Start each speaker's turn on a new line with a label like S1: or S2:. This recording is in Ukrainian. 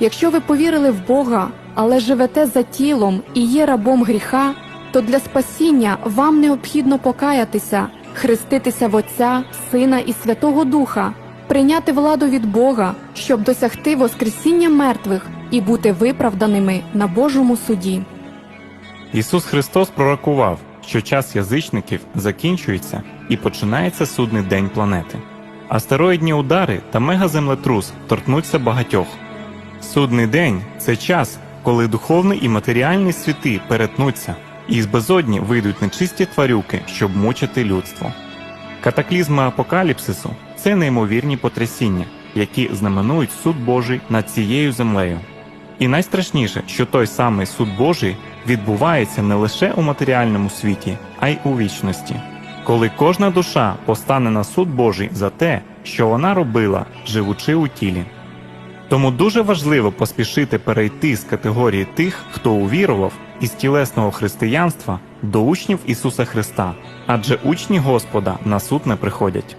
S1: Якщо ви повірили в Бога, але живете за тілом і є рабом гріха, то для спасіння вам необхідно покаятися, хреститися в Отця, Сина і Святого Духа, прийняти владу від Бога, щоб досягти Воскресіння мертвих і бути виправданими на Божому суді.
S2: Ісус Христос пророкував, що час язичників закінчується і починається судний день планети. Астероїдні удари та мегаземлетрус торкнуться багатьох. Судний день це час, коли духовний і матеріальний світи перетнуться, і з безодні вийдуть нечисті тварюки, щоб мучити людство. Катаклізми апокаліпсису це неймовірні потрясіння, які знаменують суд Божий над цією землею. І найстрашніше, що той самий суд Божий відбувається не лише у матеріальному світі, а й у вічності, коли кожна душа постане на суд Божий за те, що вона робила, живучи у тілі. Тому дуже важливо поспішити перейти з категорії тих, хто увірував із тілесного християнства до учнів Ісуса Христа, адже учні Господа на суд не приходять.